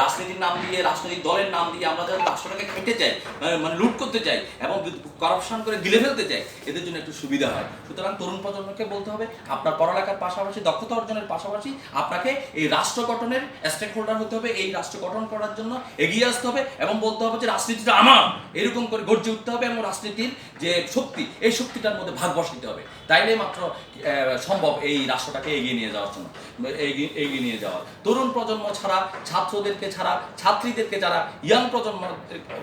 রাজনীতির নাম দিয়ে, রাজনৈতিক দলের নাম দিয়ে আমরা যারা রাষ্ট্রটাকে খেটে যাই মানে- লুট করতে চাই এবং করাপশন করে গিলে ফেলতে চাই এদের জন্য একটু সুবিধা হয়। সুতরাং তরুণ প্রজন্মকে বলতে হবে, আপনার পড়ালেখার পাশাপাশি, দক্ষতা অর্জনের পাশাপাশি আপনাকে এই রাষ্ট্র গঠনের স্টেক হোল্ডার হতে হবে, এই রাষ্ট্র গঠন করার জন্য এগিয়ে আসতে হবে এবং বলতে হবে যে রাজনীতিটা আমার। এরকম করে গর্জে উঠতে হবে এবং রাজনীতির যে শক্তি, এই শক্তিটার মধ্যে ভাগ বসাতে হবে। তাইলে মাত্র সম্ভব এই রাষ্ট্রটাকে এগিয়ে নিয়ে যাওয়ার জন্য, এগিয়ে নিয়ে যাওয়া তরুণ প্রজন্ম ছাড়া ছাত্রদেরকে ছাড়া, ছাত্রীদেরকে যারা ইয়াং প্রজন্ম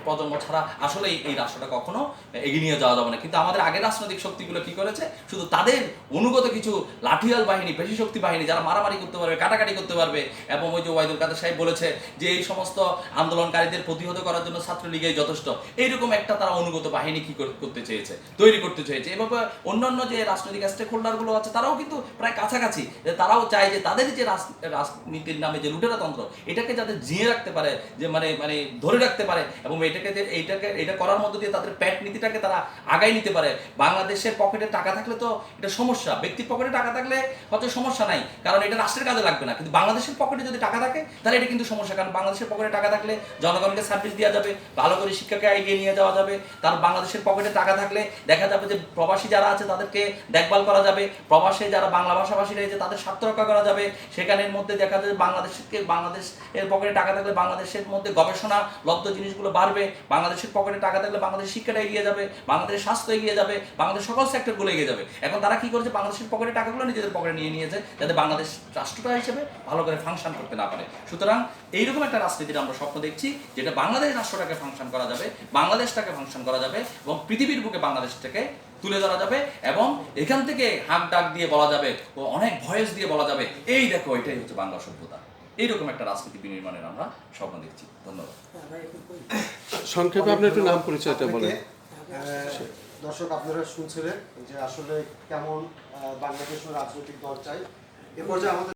প্রজন্ম ছাড়া আসলে এই রাষ্ট্রটা কখনো এগিয়ে নিয়ে যাওয়া যাবে না। কিন্তু আমাদের আগের রাজনৈতিক শক্তিগুলো কি করেছে? শুধু তাদের অনুগত কিছু লাঠিয়াল বাহিনী, পেশি শক্তি বাহিনী যারা মারামারি করতে পারবে, কাটাকাটি করতে পারবে এবং ওই যে ওয়াইদুল কাদের সাহেব বলেছে যে এই সমস্ত আন্দোলনকারীদের প্রতিহত করার জন্য ছাত্রলীগই যথেষ্ট। এইরকম একটা তারা অনুগত বাহিনী কি করতে চেয়েছে, তৈরি করতে চেয়েছে। এভাবে অন্যান্য যে রাজনৈতিক স্টেক হোল্ডারগুলো আছে, তারাও কিন্তু প্রায় কাছাকাছি। তারাও চায় যে তাদের যে রাজ- রাজনীতির নামে যে লুটেরা তন্ত্র এটাকে যাতে জিয়ে রাখতে পারে, যে মানে মানে ধরে রাখতে পারে, এবং এটাকে যে, এইটাকে, এটা করার মধ্য দিয়ে তাদের প্যাট নীতিটাকে তারা আগাই নিতে পারে। বাংলাদেশের পকেটে টাকা থাকলে তো এটা সমস্যা। ব্যক্তির পকেটে টাকা থাকলে হয়তো সমস্যা নাই, কারণ এটা রাষ্ট্রের কাজে লাগবে না। কিন্তু বাংলাদেশের পকেটে যদি টাকা থাকে, তাহলে এটা কিন্তু সমস্যা। কারণ বাংলাদেশের পকেটে টাকা থাকলে জনগণকে সার্ভিস দেওয়া যাবে, ভালো করে শিক্ষাকে এগিয়ে নিয়ে যাওয়া যাবে। তার বাংলাদেশের পকেটে টাকা থাকলে দেখা যাবে যে প্রবাসী যারা আছে, তাদেরকে দেখভাল করা যাবে। প্রবাসে যারা বাংলা ভাষাভাষী রয়েছে, তাদের স্বার্থ রক্ষা করা যাবে। সেখানের মধ্যে দেখা যাবে বাংলাদেশকে, বাংলাদেশ এর পকেটে টাকা থাকলে বাংলাদেশের মধ্যে গবেষণা, লব্ধ জিনিসগুলো বাড়বে, বাংলাদেশের পকেটে টাকা থাকলে বাংলাদেশের শিক্ষাটা এগিয়ে যাবে, বাংলাদেশের স্বাস্থ্য এগিয়ে যাবে বাংলাদেশ সকল সেক্টরগুলো এগিয়ে যাবে। এখন তারা কি করেছে? বাংলাদেশের পকেটে টাকাগুলো নিজেদের পকেটে নিয়ে নিয়েছে, যাতে বাংলাদেশ রাষ্ট্রটা হিসেবে ভালো করে ফাংশন করতে না পারে। সুতরাং এইরকম একটা রাজনীতির আমরা স্বপ্ন দেখছি, যেটা বাংলাদেশ রাষ্ট্রটাকে ফাংশন করা যাবে, বাংলাদেশটাকে ফাংশন করা যাবে এবং পৃথিবীর বুকে বাংলাদেশটাকে তুলে ধরা যাবে এবং এখান থেকে হাঁক ডাক দিয়ে বলা যাবে ও অনেক ভয়েস দিয়ে বলা যাবে। এই দেখো, এটাই হচ্ছে বাংলা সভ্যতা। এইরকম একটা রাজনীতি বিনির্মাণের আমরা স্বপ্ন দেখছি। ধন্যবাদ। সংক্ষেপে আপনি একটু নাম পরিচয়টা বলেন। আহ, দর্শক আপনারা শুনছিলেন যে আসলে কেমন আহ, বাংলাদেশের রাজনৈতিক দল চাই। এ পর্যায়ে আমাদের